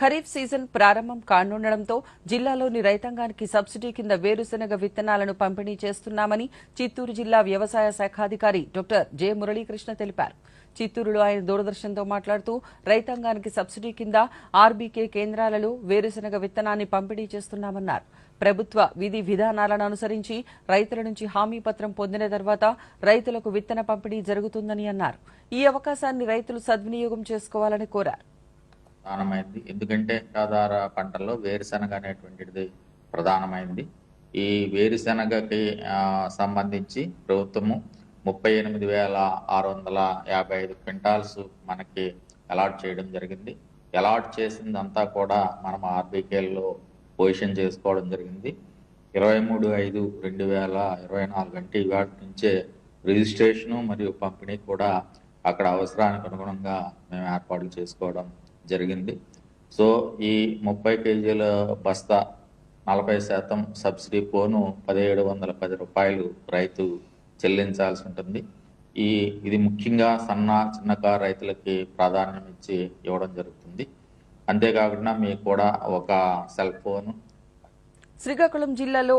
Kharif season ప్రారంభం కానుండడంతో జిల్లాలోని రైతాంగానికి సబ్సిడీ కింద వేరుశెనగ విత్తనాలను పంపిణీ చేస్తున్నామని చిత్తూరు జిల్లా వ్యవసాయ శాఖాధికారి డాక్టర్ జె మురళీకృష్ణ తెలిపారు. చిత్తూరులో ఆయన దూరదర్శన్తో మాట్లాడుతూ రైతాంగానికి సబ్సిడీ కింద ఆర్బీకే కేంద్రాలలో వేరుశెనగ విత్తనాన్ని పంపిణీ చేస్తున్నామన్నారు. ప్రభుత్వ విధి విధానాలను అనుసరించి రైతుల నుంచి హామీ పత్రం పొందిన తర్వాత రైతులకు విత్తన పంపిణీ జరుగుతుందని అన్నారు. ఈ అవకాశాన్ని రైతులు సద్వినియోగం చేసుకోవాలని కోరారు. ప్రధానమైంది. ఎందుకంటే ఆధార పంటల్లో వేరుశనగ అనేటువంటిది ప్రధానమైంది. ఈ వేరుశనగకి సంబంధించి ప్రభుత్వము ముప్పై ఎనిమిది వేల ఆరు వందల యాభై ఐదు క్వింటాల్స్ మనకి అలాట్ చేయడం జరిగింది. అలాట్ చేసిందంతా కూడా మనం ఆర్బీకేల్లో పొజిషన్ చేసుకోవడం జరిగింది. ఇరవై మూడు ఐదు రెండు వేల ఇరవై నాలుగు అంటే ఇవాటి నుంచే రిజిస్ట్రేషను మరియు పంపిణీ కూడా అక్కడ అవసరానికి అనుగుణంగా మేము ఏర్పాట్లు చేసుకోవడం జరిగింది. సో ఈ ముప్పై కేజీల బస్తా నలభై శాతం సబ్సిడీ పోను పదిహేడు వందల పది రూపాయలు రైతు చెల్లించాల్సి ఉంటుంది. ఈ ఇది ముఖ్యంగా సన్న చిన్నకారు రైతులకి ప్రాధాన్యం ఇచ్చి ఇవ్వడం జరుగుతుంది. అంతేకాకుండా మీకు కూడా ఒక సెల్ ఫోన్. శ్రీకాకుళం జిల్లాలో